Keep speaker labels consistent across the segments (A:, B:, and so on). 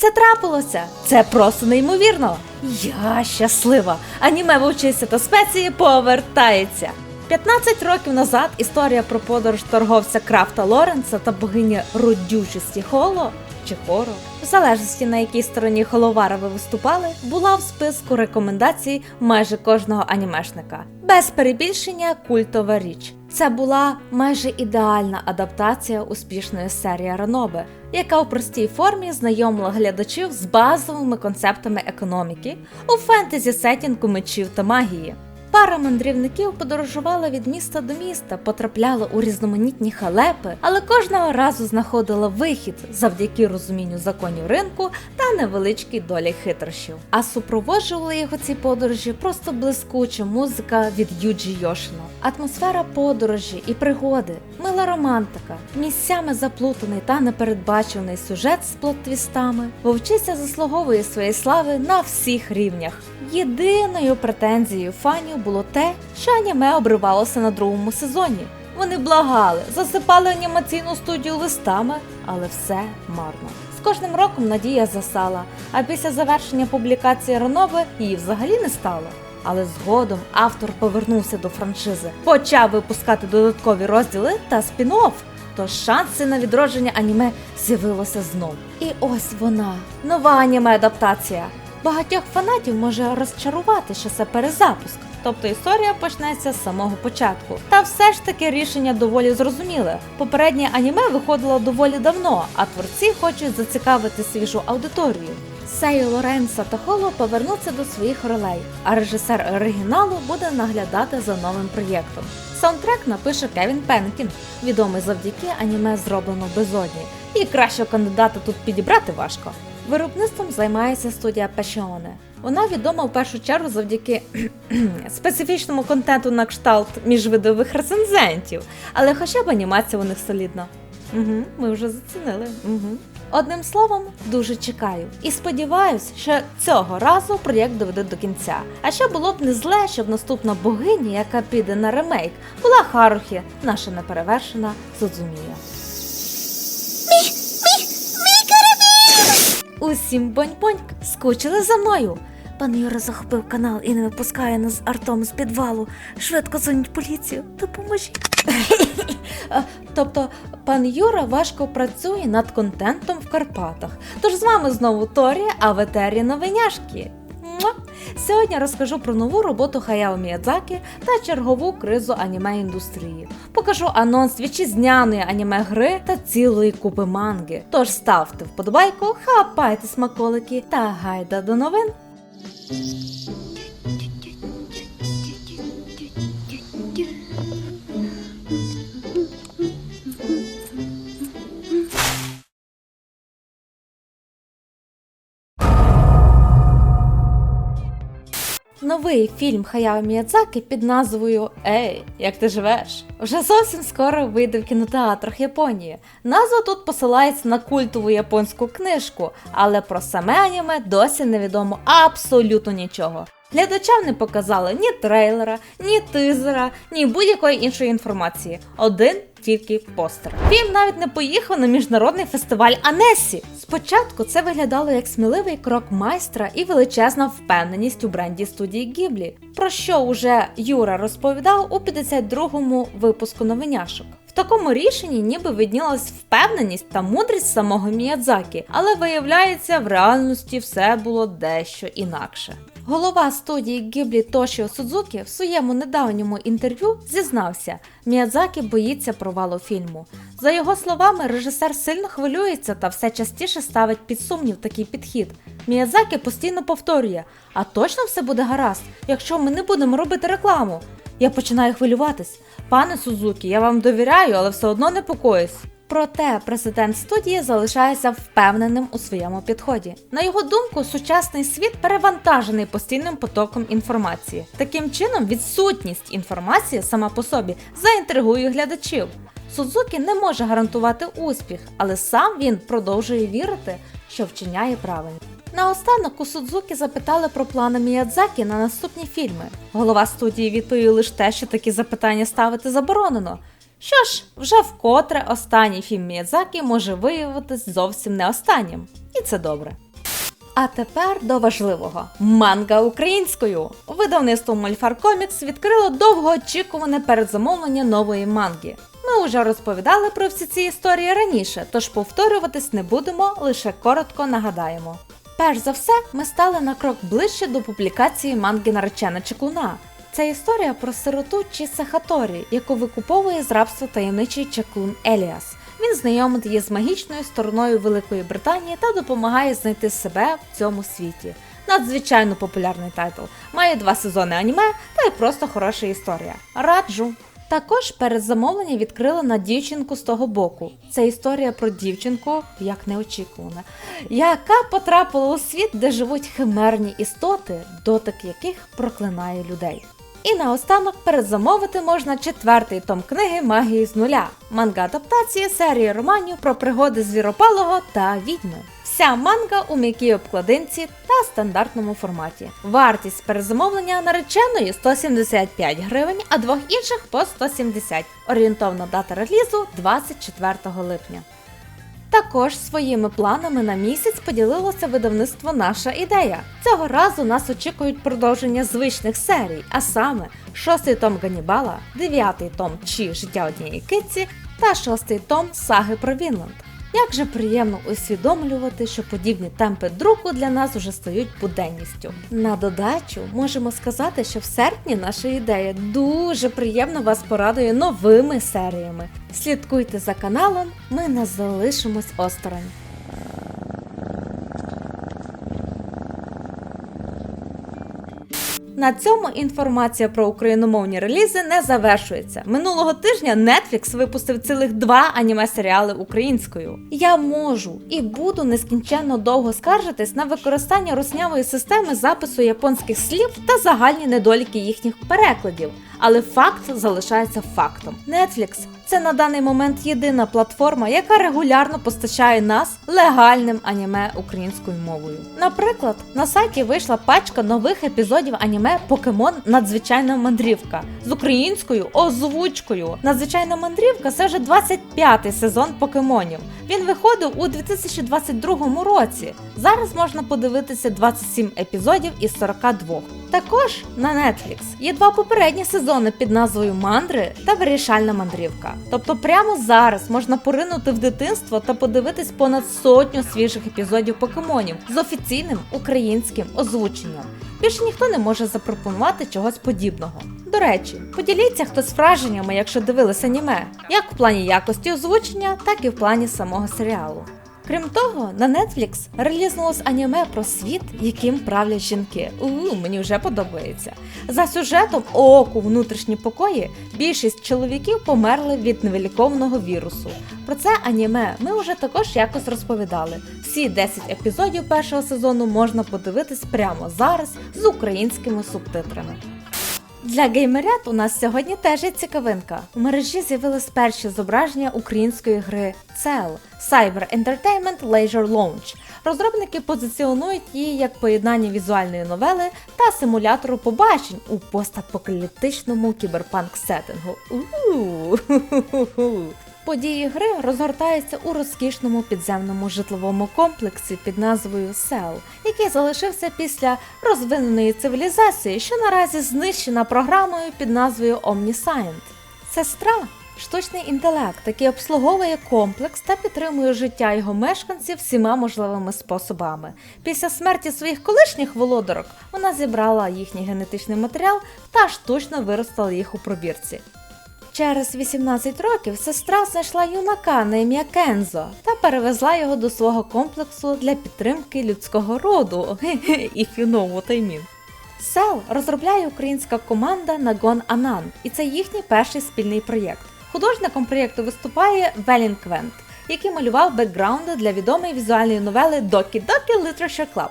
A: Це трапилося! Це просто неймовірно! Я щаслива! Аніме вовчися та спеції повертається! 15 років назад історія про подорож торговця Крафта Лоренса та богині родючості Холо чи Хоро, в залежності на якій стороні Холовара ви виступали, була в списку рекомендацій майже кожного анімешника. Без перебільшення культова річ. Це була майже ідеальна адаптація успішної серії Ранобе, яка у простій формі знайомила глядачів з базовими концептами економіки у фентезі сетінгу мечів та магії. Пара мандрівників подорожувала від міста до міста, потрапляла у різноманітні халепи, але кожного разу знаходила вихід завдяки розумінню законів ринку та невеличкій долі хитрощів. А супроводжували його ці подорожі просто блискуча музика від Юджі Йошино. Атмосфера подорожі і пригоди, мила романтика, місцями заплутаний та непередбачений сюжет з плот-твістами. Вовчиця заслуговує своєї слави на всіх рівнях. Єдиною претензією фанів було те, що аніме обривалося на другому сезоні. Вони благали, засипали анімаційну студію листами, але все марно. З кожним роком надія засала, а після завершення публікації Ранобе її взагалі не стало. Але згодом автор повернувся до франшизи, почав випускати додаткові розділи та спін-офф. Тож шанси на відродження аніме з'явилося знов. І ось вона, нова аніме-адаптація. Багатьох фанатів може розчарувати, що це перезапуск, тобто історія почнеться з самого початку. Та все ж таки рішення доволі зрозуміле. Попереднє аніме виходило доволі давно, а творці хочуть зацікавити свіжу аудиторію. Сею Лоренса та Холо повернуться до своїх ролей, а режисер оригіналу буде наглядати за новим проєктом. Саундтрек напише Кевін Пенкін, відомий завдяки аніме зроблено безодні. І кращого кандидата тут підібрати важко. Виробництвом займається студія Пешіоне. Вона відома в першу чергу завдяки специфічному контенту на кшталт міжвидових рецензентів, але хоча б анімація у них солідна. Угу, ми вже зацінили. Угу. Одним словом, дуже чекаю і сподіваюсь, що цього разу проєкт доведе до кінця. А ще було б не зле, щоб наступна богиня, яка піде на ремейк, була Харухі, наша неперевершена Сузумія. Усім бонь-боньк скучили за мною. Пан Юра захопив канал і не випускає нас з артом з підвалу. Швидко дзвоніть поліцію. Допоможіть. Тобто, пан Юра важко працює над контентом в Карпатах. Тож з вами знову Торія, а в етері новиняшки. Сьогодні розкажу про нову роботу Хаяо Міядзакі та чергову кризу аніме індустрії. Покажу анонс вітчизняної аніме гри та цілої купи манги. Тож ставте вподобайку, хапайте смаколики та гайда до новин. Новий фільм Хаяо Міядзаки під назвою Ей, як ти живеш? Вже зовсім скоро вийде в кінотеатрах Японії. Назва тут посилається на культову японську книжку, але про саме аніме досі невідомо абсолютно нічого. Глядачам не показали ні трейлера, ні тизера, ні будь-якої іншої інформації. Один тільки постер. Фільм навіть не поїхав на міжнародний фестиваль Анесі. Спочатку це виглядало як сміливий крок майстра і величезна впевненість у бренді студії Гіблі, про що уже Юра розповідав у 52-му випуску новиняшок. В такому рішенні ніби виднілась впевненість та мудрість самого Міядзакі, але виявляється, в реальності все було дещо інакше. Голова студії Гіблі Тошіо Судзукі в своєму недавньому інтерв'ю зізнався, Міядзакі боїться провалу фільму. За його словами, режисер сильно хвилюється та все частіше ставить під сумнів такий підхід. Міядзакі постійно повторює: а точно все буде гаразд, якщо ми не будемо робити рекламу. Я починаю хвилюватись. Пане Сузукі, я вам довіряю, але все одно непокоюсь. Проте президент студії залишається впевненим у своєму підході. На його думку, сучасний світ перевантажений постійним потоком інформації. Таким чином, відсутність інформації сама по собі заінтригує глядачів. Сузукі не може гарантувати успіх, але сам він продовжує вірити, що вчиняє правильно. Наостанок у Судзукі запитали про плани Міядзакі на наступні фільми. Голова студії відповів лише те, що такі запитання ставити заборонено. Що ж, вже вкотре останній фільм Міядзакі може виявитись зовсім не останнім. І це добре. А тепер до важливого манга українською. Видавництво Мольфар Комікс відкрило довгоочікуване передзамовлення нової манги. Ми вже розповідали про всі ці історії раніше, тож повторюватись не будемо, лише коротко нагадаємо. Перш за все, ми стали на крок ближче до публікації манги наречена чеклуна. Це історія про сироту Чіса Хаторі, яку викуповує з рабства таємничий чаклун Еліас. Він знайомить її з магічною стороною Великої Британії та допомагає знайти себе в цьому світі. Надзвичайно популярний тайтл. Має два сезони аніме та й просто хороша історія. Раджу. Також передзамовлення відкрили на дівчинку з того боку. Це історія про дівчинку, як неочікувана, яка потрапила у світ, де живуть химерні істоти, дотик яких проклинає людей. І наостанок передзамовити можна четвертий том книги Магії з нуля, манга адаптації серії романів про пригоди звіропалого та відьми. Вся манга у м'якій обкладинці та стандартному форматі. Вартість перезамовлення нареченої 175 гривень, а двох інших по 170. Орієнтовна дата релізу 24 липня. Також своїми планами на місяць поділилося видавництво Наша ідея. Цього разу нас очікують продовження звичних серій, а саме шостий том Ганібала, дев'ятий том Чи життя однієї китці та шостий том Саги про Вінланд. Як же приємно усвідомлювати, що подібні темпи друку для нас уже стають буденністю. На додачу можемо сказати, що в серпні наша ідея дуже приємно вас порадує новими серіями. Слідкуйте за каналом, ми не залишимось осторонь. На цьому інформація про україномовні релізи не завершується. Минулого тижня Netflix випустив цілих два аніме-серіали українською. Я можу і буду нескінченно довго скаржитись на використання руснявої системи запису японських слів та загальні недоліки їхніх перекладів. Але факт залишається фактом. Netflix – це на даний момент єдина платформа, яка регулярно постачає нас легальним аніме українською мовою. Наприклад, на сайті вийшла пачка нових епізодів аніме Покемон Надзвичайна мандрівка з українською озвучкою. Надзвичайна мандрівка це вже 25-й сезон покемонів. Він виходив у 2022 році. Зараз можна подивитися 27 епізодів із 42. Також на Netflix є два попередні сезони під назвою Мандри та Вирішальна мандрівка. Тобто прямо зараз можна поринути в дитинство та подивитись понад сотню свіжих епізодів покемонів з офіційним українським озвученням. Більше ніхто не може запропонувати чогось подібного. До речі, поділіться хтось враженнями, якщо дивилися аніме, як в плані якості озвучення, так і в плані самого серіалу. Крім того, на Netflix релізнулось аніме про світ, яким правлять жінки. У мені вже подобається. За сюжетом оку внутрішні покої більшість чоловіків померли від невиліковного вірусу. Про це аніме ми вже також якось розповідали. Всі 10 епізодів першого сезону можна подивитись прямо зараз з українськими субтитрами. Для геймерят у нас сьогодні теж є цікавинка. У мережі з'явилось перше зображення української гри Cell – Cyber Entertainment Leisure Launch. Розробники позиціонують її як поєднання візуальної новели та симулятору побачень у постапокаліптичному кіберпанк сеттингу. Події гри розгортаються у розкішному підземному житловому комплексі під назвою Сел, який залишився після розвиненої цивілізації, що наразі знищена програмою під назвою Omniscient. Сестра штучний інтелект, який обслуговує комплекс та підтримує життя його мешканців всіма можливими способами. Після смерті своїх колишніх володарок вона зібрала їхній генетичний матеріал та штучно виростила їх у пробірці. Через 18 років сестра знайшла юнака на ім'я Кензо та перевезла його до свого комплексу для підтримки людського роду. If you know. Сел розробляє українська команда Nagон Анан, і це їхній перший спільний проєкт. Художником проєкту виступає Велін Квент, який малював бекграунди для відомої візуальної новели Doki Doki Literature Club.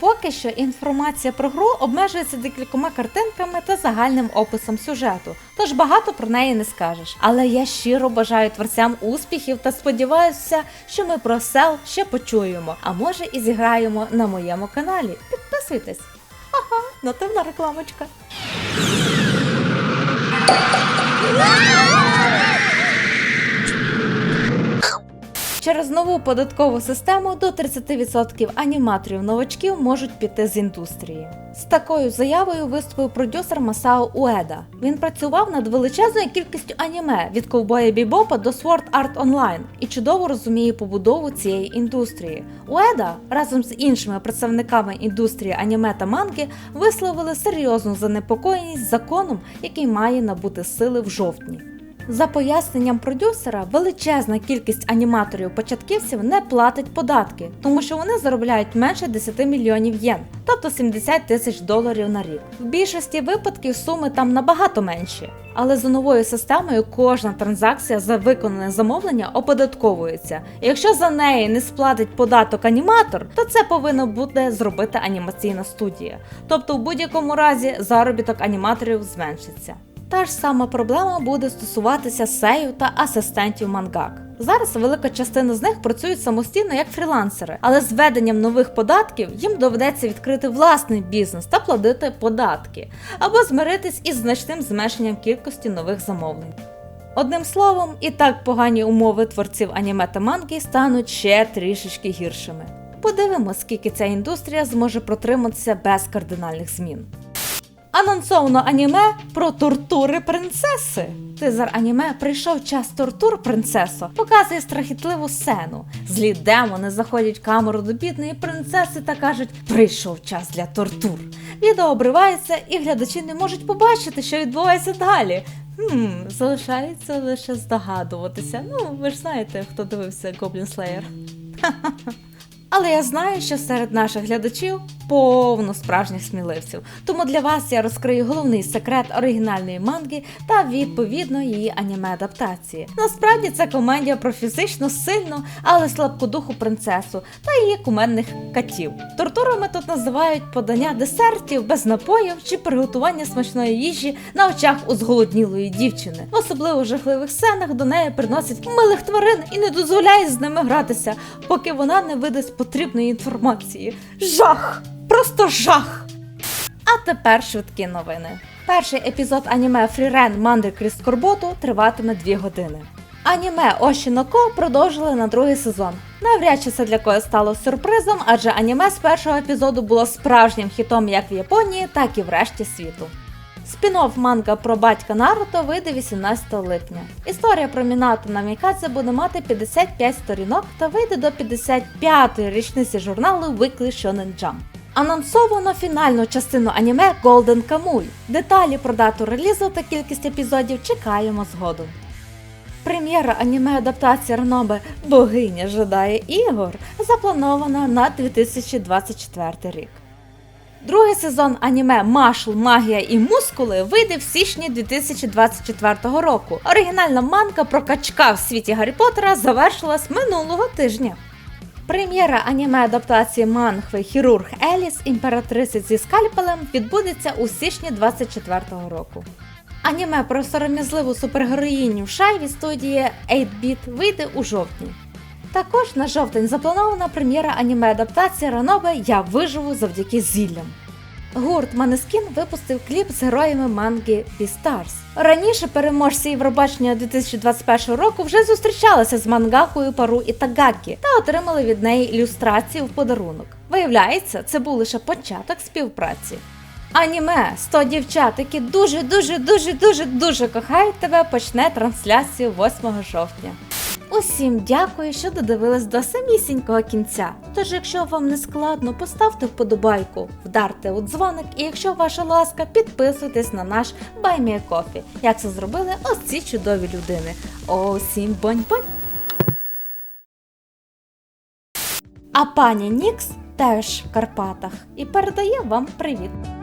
A: Поки що інформація про гру обмежується декількома картинками та загальним описом сюжету, тож багато про неї не скажеш. Але я щиро бажаю творцям успіхів та сподіваюся, що ми про сел ще почуємо, а може і зіграємо на моєму каналі. Підписуйтесь! Ага, нативна рекламочка. Через нову податкову систему до 30% аніматорів новачків можуть піти з індустрії. З такою заявою виступив продюсер Масао Уеда. Він працював над величезною кількістю аніме від ковбоя Бібопа до Sword Art Online і чудово розуміє побудову цієї індустрії. Уеда разом з іншими представниками індустрії аніме та манги висловили серйозну занепокоєність законом, який має набути сили в жовтні. За поясненням продюсера, величезна кількість аніматорів-початківців не платить податки, тому що вони заробляють менше 10 мільйонів єн, тобто 70 тисяч доларів на рік. В більшості випадків суми там набагато менші. Але за новою системою кожна транзакція за виконане замовлення оподатковується. І якщо за неї не сплатить податок аніматор, то це повинна буде зробити анімаційна студія. Тобто, в будь-якому разі заробіток аніматорів зменшиться. Та ж сама проблема буде стосуватися сею та асистентів мангак. Зараз велика частина з них працюють самостійно як фрілансери, але з введенням нових податків їм доведеться відкрити власний бізнес та платити податки, або змиритись із значним зменшенням кількості нових замовлень. Одним словом, і так погані умови творців аніме та манги стануть ще трішечки гіршими. Подивимось, скільки ця індустрія зможе протриматися без кардинальних змін. Анонсовано аніме про тортури принцеси. Тизер аніме прийшов час тортур принцесо, показує страхітливу сцену. Злі демони заходять в камеру до бідної принцеси та кажуть: прийшов час для тортур. Відео обривається, і глядачі не можуть побачити, що відбувається далі. Хм, залишається лише здогадуватися. Ну, ви ж знаєте, хто дивився Goblin Slayer. Але я знаю, що серед наших глядачів повно справжніх сміливців. Тому для вас я розкрию головний секрет оригінальної манги та відповідно її аніме-адаптації. Насправді це комедія про фізично сильну, але слабкодуху принцесу та її куменних катів. Тортурами тут називають подання десертів без напоїв чи приготування смачної їжі на очах у зголоднілої дівчини. В особливо жахливих сценах до неї приносять милих тварин і не дозволяють з ними гратися, поки вона не видасть потрібної інформації. Жах! Просто жах! А тепер швидкі новини. Перший епізод аніме Фрірен Мандри крізь скорботу триватиме 2 години. Аніме Ошіноко продовжили на другий сезон. Навряд чи це для когось стало сюрпризом, адже аніме з першого епізоду було справжнім хітом як в Японії, так і в решті світу. Спін-офф манга про батька Наруто вийде 18 липня. Історія про Мінато Намікадзе буде мати 55 сторінок та вийде до 55-ї річниці журналу Weekly Shonen Jump. Анонсовано фінальну частину аніме Golden Kamuy. Деталі про дату релізу та кількість епізодів чекаємо згодом. Прем'єра аніме адаптації Ранобе Богиня жадає ігор запланована на 2024 рік. Другий сезон аніме Машл, Магія і Мускули вийде в січні 2024 року. Оригінальна манка про качка в світі Гаррі Поттера завершилась минулого тижня. Прем'єра аніме адаптації манхви Хірург Еліс імператриці зі скальпелем відбудеться у січні 2024 року. Аніме про сором'язливу супергероїню Шай від студії 8-Bit вийде у жовтні. Також на жовтень запланована прем'єра аніме адаптації Ранобе Я виживу завдяки зіллям. Гурт Манескін випустив кліп з героями манги Beastars. Раніше переможці Євробачення 2021 року вже зустрічалися з мангакою Пару Ітагакі та отримали від неї ілюстрації в подарунок. Виявляється, це був лише початок співпраці. Аніме 100 дівчат, які дуже дуже дуже дуже дуже кохають тебе, почне трансляцію 8 жовтня. Усім дякую, що додивились до самісінького кінця. Тож, якщо вам не складно, поставте вподобайку, вдарте у дзвоник, і якщо ваша ласка, підписуйтесь на наш Coffee, як це зробили ось ці чудові людини. Усім бонь-бонь! А пані Нікс теж в Карпатах і передає вам привіт.